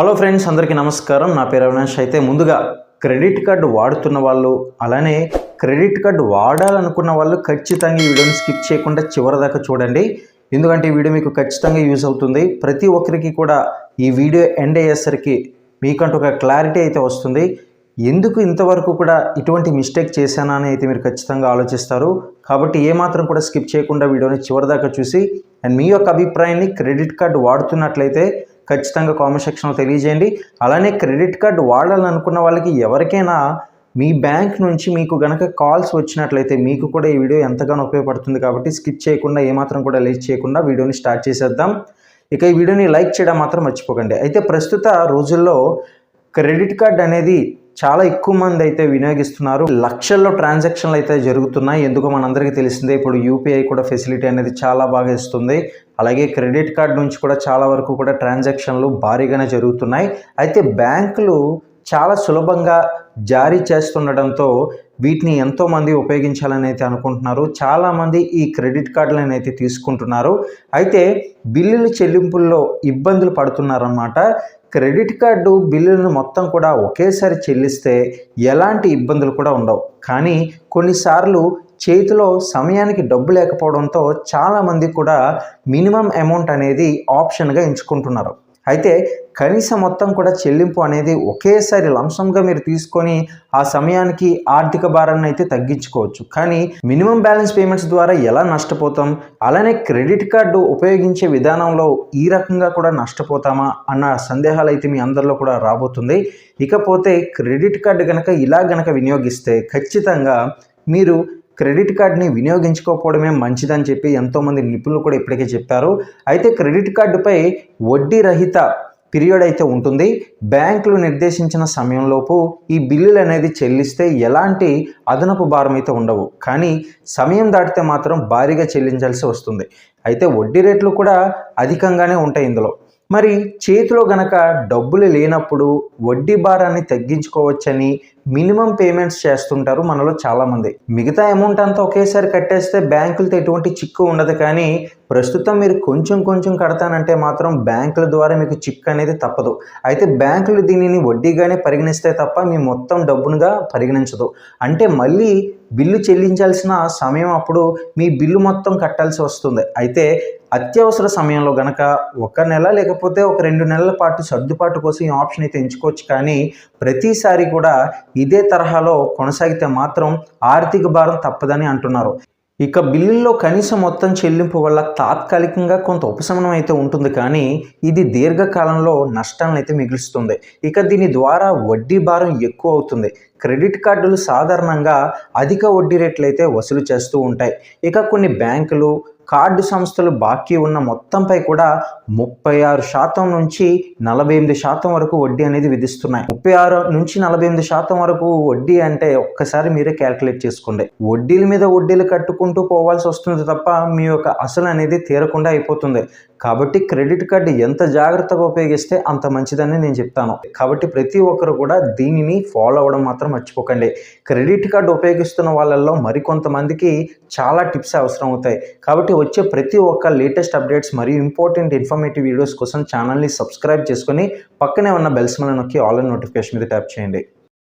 Hello friends అందరికీ నమస్కారం. నా పేరు అవినాష్. అయితే ముందుగా క్రెడిట్ కార్డు వాడుతున్న వాళ్ళు అలానే క్రెడిట్ కార్డు వాడాలనుకున్న వాళ్ళు ఖచ్చితంగా ఈ వీడియోని స్కిప్ చేయకుండా చివరి దాకా చూడండి. ఎందుకంటే ఈ వీడియో మీకు ఖచ్చితంగా యూజ్ అవుతుంది. ప్రతి ఒక్కరికి కూడా ఈ వీడియో ఎండ్ అయ్యేసరికి మీకంటూ ఒక క్లారిటీ అయితే వస్తుంది. ఎందుకు ఇంతవరకు కూడా ఇటువంటి మిస్టేక్ చేశానా అని అయితే మీరు ఖచ్చితంగా ఆలోచిస్తారు. కాబట్టి ఏమాత్రం కూడా స్కిప్ చేయకుండా వీడియోని చివరిదాకా చూసి అండ్ మీ యొక్క అభిప్రాయాన్ని క్రెడిట్ కార్డు వాడుతున్నట్లయితే ఖచ్చితంగా కామెంట్ సెక్షన్లో తెలియజేయండి. అలానే క్రెడిట్ కార్డు వాడాలనుకున్న వాళ్ళకి ఎవరికైనా మీ బ్యాంక్ నుంచి మీకు గనక కాల్స్ వచ్చినట్లయితే మీకు కూడా ఈ వీడియో ఎంతగానో ఉపయోగపడుతుంది కాబట్టి స్కిప్ చేయకుండా ఏమాత్రం కూడా లేట్ చేయకుండా వీడియోని స్టార్ట్ చేసేద్దాం. ఇక ఈ వీడియోని లైక్ చేయడం మాత్రం మర్చిపోకండి. అయితే ప్రస్తుత రోజుల్లో క్రెడిట్ కార్డ్ అనేది చాలా ఎక్కువ మంది అయితే వినియోగిస్తున్నారు. లక్షల్లో ట్రాన్సాక్షన్లు అయితే జరుగుతున్నాయి. ఎందుకో మనందరికీ తెలిసిందే ఇప్పుడు యూపీఐ కూడా ఫెసిలిటీ అనేది చాలా బాగా ఇస్తుంది. అలాగే క్రెడిట్ కార్డ్ నుంచి కూడా చాలా వరకు కూడా ట్రాన్సాక్షన్లు భారీగానే జరుగుతున్నాయి. అయితే బ్యాంకులు చాలా సులభంగా జారీ చేస్తుండడంతో వీటిని ఎంతోమంది ఉపయోగించాలని అయితే అనుకుంటున్నారు. చాలామంది ఈ క్రెడిట్ కార్డులను అయితే తీసుకుంటున్నారు. అయితే బిల్లుల చెల్లింపుల్లో ఇబ్బందులు పడుతున్నారన్నమాట. క్రెడిట్ కార్డు బిల్లులను మొత్తం కూడా ఒకేసారి చెల్లిస్తే ఎలాంటి ఇబ్బందులు కూడా ఉండవు. కానీ కొన్నిసార్లు చేతిలో సమయానికి డబ్బు లేకపోవడంతో చాలామంది కూడా మినిమం అమౌంట్ అనేది ఆప్షన్గా ఎంచుకుంటున్నారు. అయితే కనీస మొత్తం కూడా చెల్లింపు అనేది ఒకేసారి లంసంగా మీరు తీసుకొని ఆ సమయానికి ఆర్థిక భారాన్ని అయితే తగ్గించుకోవచ్చు. కానీ మినిమం బ్యాలెన్స్ పేమెంట్స్ ద్వారా ఎలా నష్టపోతాం? అలానే క్రెడిట్ కార్డు ఉపయోగించే విధానంలో ఈ రకంగా కూడా నష్టపోతామా? అన్న సందేహాలు అయితే మీ అందరిలో కూడా రాబోతుంది. ఇకపోతే క్రెడిట్ కార్డు కనుక ఇలా గనక వినియోగిస్తే ఖచ్చితంగా మీరు క్రెడిట్ కార్డ్ని వినియోగించుకోకపోవడమే మంచిదని చెప్పి ఎంతోమంది నిపుణులు కూడా ఇప్పటికే చెప్పారు. అయితే క్రెడిట్ కార్డుపై వడ్డీ రహిత పీరియడ్ అయితే ఉంటుంది. బ్యాంకులు నిర్దేశించిన సమయంలోపు ఈ బిల్లులు అనేది చెల్లిస్తే ఎలాంటి అదనపు భారం అయితే ఉండవు. కానీ సమయం దాటితే మాత్రం భారీగా చెల్లించాల్సి వస్తుంది. అయితే వడ్డీ రేట్లు కూడా అధికంగానే ఉంటాయి ఇందులో. మరి చేతిలో గనక డబ్బులు లేనప్పుడు వడ్డీ భారాన్ని తగ్గించుకోవచ్చని మినిమం పేమెంట్స్ చేస్తుంటారు మనలో చాలామంది. మిగతా అమౌంట్ అంతా ఒకేసారి కట్టేస్తే బ్యాంకులతో ఎటువంటి చిక్కు ఉండదు కానీ ప్రస్తుతం మీరు కొంచెం కొంచెం కడతానంటే మాత్రం బ్యాంకుల ద్వారా మీకు చిక్కు అనేది తప్పదు. అయితే బ్యాంకులు దీనిని వడ్డీగానే పరిగణిస్తే తప్ప మీ మొత్తం డబ్బునుగా పరిగణించదు. అంటే మళ్ళీ బిల్లు చెల్లించాల్సిన సమయం అప్పుడు మీ బిల్లు మొత్తం కట్టాల్సి వస్తుంది. అయితే అత్యవసర సమయంలో గనక ఒక నెల లేకపోతే ఒక రెండు నెలల పాటు సర్దుబాటు కోసం ఈ ఆప్షన్ అయితే ఎంచుకోవచ్చు కానీ ప్రతిసారి కూడా ఇదే తరహాలో కొనసాగితే మాత్రం ఆర్థిక భారం తప్పదని అంటున్నారు. ఇక బిల్లుల్లో కనీస మొత్తం చెల్లింపు వల్ల తాత్కాలికంగా కొంత ఉపశమనం అయితే ఉంటుంది కానీ ఇది దీర్ఘకాలంలో నష్టాలను అయితే మిగులుస్తుంది. ఇక దీని ద్వారా వడ్డీ భారం ఎక్కువ అవుతుంది. క్రెడిట్ కార్డులు సాధారణంగా అధిక వడ్డీ రేట్లు అయితే వసూలు చేస్తూ ఉంటాయి. ఇక కొన్ని బ్యాంకులు కార్డు సంస్థలు బాకీ ఉన్న మొత్తంపై కూడా ముప్పై ఆరు శాతం నుంచి నలభై ఎనిమిది శాతం వరకు వడ్డీ అనేది విధిస్తున్నాయి. ముప్పై ఆరు నుంచి నలభై ఎనిమిది శాతం వరకు వడ్డీ అంటే ఒక్కసారి మీరే క్యాల్కులేట్ చేసుకోండి. వడ్డీల మీద వడ్డీలు కట్టుకుంటూ పోవాల్సి వస్తుంది తప్ప మీ యొక్క అసలు అనేది తీరకుండా అయిపోతుంది. కాబట్టి క్రెడిట్ కార్డు ఎంత జాగ్రత్తగా ఉపయోగిస్తే అంత మంచిదని నేను చెప్తాను. కాబట్టి ప్రతి ఒక్కరు కూడా దీనిని ఫాలో అవ్వడం మాత్రం మర్చిపోకండి. క్రెడిట్ కార్డు ఉపయోగిస్తున్న వాళ్ళల్లో మరికొంతమందికి చాలా టిప్స్ అవసరం అవుతాయి. కాబట్టి వచ్చే ప్రతి ఒక్క లేటెస్ట్ అప్డేట్స్ మరియు ఇంపార్టెంట్ ఇన్ఫర్మేటివ్ వీడియోస్ కోసం ఛానల్ని సబ్స్క్రైబ్ చేసుకొని పక్కనే ఉన్న బెల్స్ మీద నొక్కి ఆల్ నోటిఫికేషన్ మీద ట్యాప్ చేయండి.